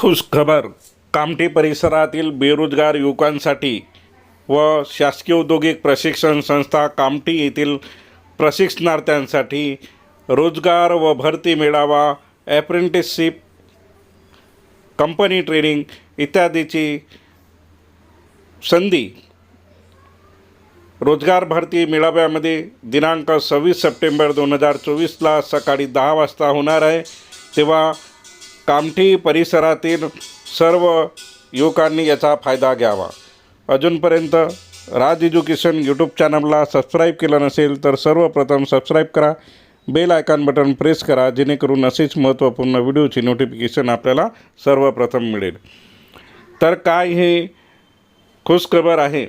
खुश खबर कामठी परिसरातील बेरोजगार युवकांसाठी व शासकीय औद्योगिक प्रशिक्षण संस्था कामठी येथील प्रशिक्षणार्थ्यांसाठी रोजगार व भरती मेळावा ॲप्रेंटिसशिप कंपनी ट्रेनिंग इत्यादीची संधी. रोजगार भरती मेळाव्यामध्ये दिनांक सव्वीस सप्टेंबर दोन हजार चोवीसला सकाळी दहा वाजता होणार आहे. तेव्हा कामठी परिसरातील सर्व युवकांनी याचा फायदा घ्यावा. अजूनपर्यंत राज एज्युकेशन यूट्यूब चॅनलला सबस्क्राईब केलं नसेल तर सर्वप्रथम सबस्क्राईब करा. बेल आयकॉन बटन प्रेस करा जेणेकरून असेच महत्त्वपूर्ण व्हिडिओची नोटिफिकेशन आपल्याला सर्वप्रथम मिळेल. तर काय हे खुशखबर आहे?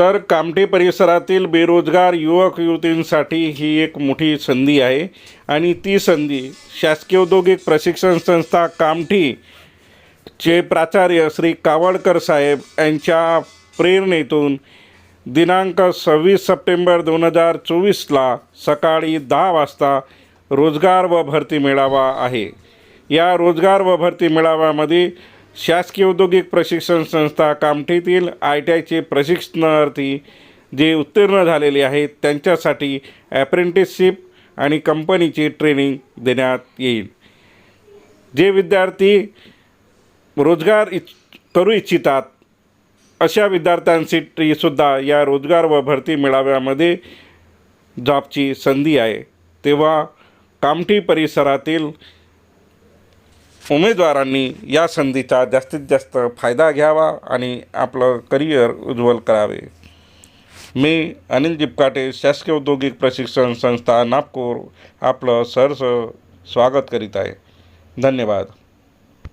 तर कामठी परिसरातील बेरोजगार युवक युवतींसाठी ही एक मोठी संधी आहे. आणि ती संधी शासकीय औद्योगिक प्रशिक्षण संस्था कामठी चे प्राचार्य श्री कावडकर साहेब यांच्या प्रेरणेतून दिनांक सव्वीस सप्टेंबर दोन हजार चोवीसला सकाळी दहा वाजता रोजगार व भरती मेळावा आहे. या रोजगार व भरती मेळाव्यामध्ये शासकीय औद्योगिक प्रशिक्षण संस्था कामठीतील आय टी आयचे प्रशिक्षणार्थी जे उत्तीर्ण झालेले आहेत त्यांच्यासाठी ॲप्रेंटिसशिप आणि कंपनीची ट्रेनिंग देण्यात येईल. जे विद्यार्थी रोजगार इच करू इच्छितात अशा विद्यार्थ्यांसाठी सुद्धा या रोजगार व भरती मेळाव्यामध्ये जॉबची संधी आहे. तेव्हा कामठी परिसरातील उमेदवारांनी या संधीचा जास्तीत जास्त फायदा घ्यावा आणि आपलं करिअर उज्ज्वल करावे. मी अनिल जिपकाटे शासकीय औद्योगिक प्रशिक्षण संस्था नागपूर आपलं सहर्ष स्वागत करीत आहे. धन्यवाद.